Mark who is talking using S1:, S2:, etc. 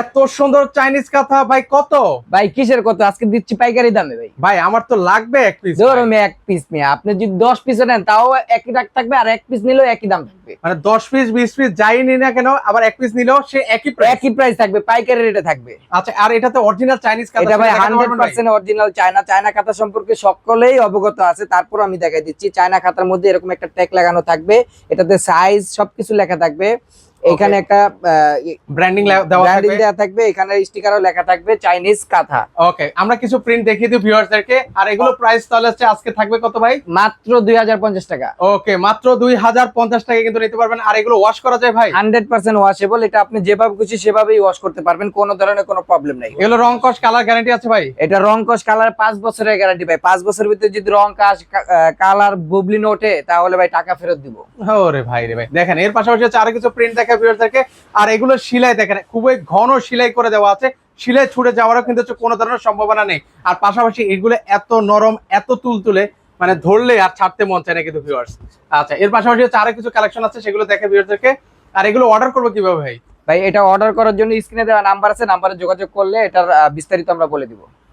S1: এত সুন্দর চাইনিজ কাঁথা ভাই কত?
S2: ভাই কিসের কত? আজকে দিচ্ছি পাইকারি দামে ভাই।
S1: ভাই আমার তো লাগবে এক পিস
S2: ধরুন এক পিস নিয়ে আপনি যদি দশ পিস নেন তাও একই দাগ থাকবে আর এক পিস নিলেও একই দাম থাকবে।
S1: মানে দশ পিস বিশ পিস যাই নি না কেন আবার এক পিস নিলেও সে একই
S2: একই প্রাইস থাকবে পাইকারি রেটে থাকবে।
S1: আচ্ছা আর এটাতে অরিজিনাল চাইনিজ কাঁথা
S2: এটা ভাই hundred? Percent original China China খাতা সম্পর্কে সকলেই অবগত আছে। তারপর আমি দেখাই দিচ্ছি চায়না খাতার মধ্যে এরকম একটা ট্যাগ লাগানো থাকবে। এটাতে সাইজ সবকিছু লেখা থাকবে। এখানে একটা
S1: ব্র্যান্ডিং দেওয়া
S2: ব্র্যান্ডিং দেওয়া থাকবে এখানে স্টিকারও লেখা থাকবে চাইনিজ কাঁথা।
S1: ওকে আমরা কিছু প্রিন্ট দেখিয়ে দিই ভিউয়ারদেরকে আর এগুলো প্রাইস তাহলে হচ্ছে আজকে থাকবে কত ভাই?
S2: মাত্র দুই হাজার পঞ্চাশ টাকা।
S1: ওকে মাত্র দুই হাজার পঞ্চাশ টাকা কিন্তু নিতে পারবেন। আর এগুলো ওয়াশ করা যায় ভাই?
S2: হান্ড্রেড পার্সেন্ট ওয়াশেবল এটা আপনি যেভাবে খুশি সেভাবেই ওয়াশ করতে পারবেন কোনো ধরনের কোনো প্রবলেম নেই।
S1: এগুলো রং কস কালার গ্যারান্টি আছে ভাই?
S2: এটা রং কস কালার পাঁচ বছরের গ্যারান্টি ভাই। পাঁচ বছরের ভিতরে যদি রং কাজ কালার বুবলিন ওঠে তাহলে ভাই টাকা ফেরত দিব।
S1: ওরে ভাই রে ভাই। দেখেন এর পাশাপাশি হচ্ছে আরও কিছু প্রিন্ট দেখা ভিউয়ারদেরকে আর এগুলো সেলাই দেখেন, খুবই ঘন সেলাই করে দেওয়া আছে। সেলাই ছুটে যাওয়ারও কিন্তু হচ্ছে কোনো ধরনের সম্ভাবনা নেই। আর পাশাপাশি এগুলো এত নরম, এত তুলতুলে মানে ধরলে আর ছাড়তে মন চায় না কিন্তু ভিউয়ার্স আচ্ছা এর পাশাপাশি হচ্ছে আরও কিছু কালেকশন আছে, সেগুলো দেখে ভিউয়ারদেরকে আর এগুলো অর্ডার করব কীভাবে ভাই?
S2: ভাই, এটা অর্ডার করার জন্য স্ক্রিনে দেওয়া নাম্বার আছে নাম্বারে যোগাযোগ করলে এটার বিস্তারিত আমরা বলে দিব।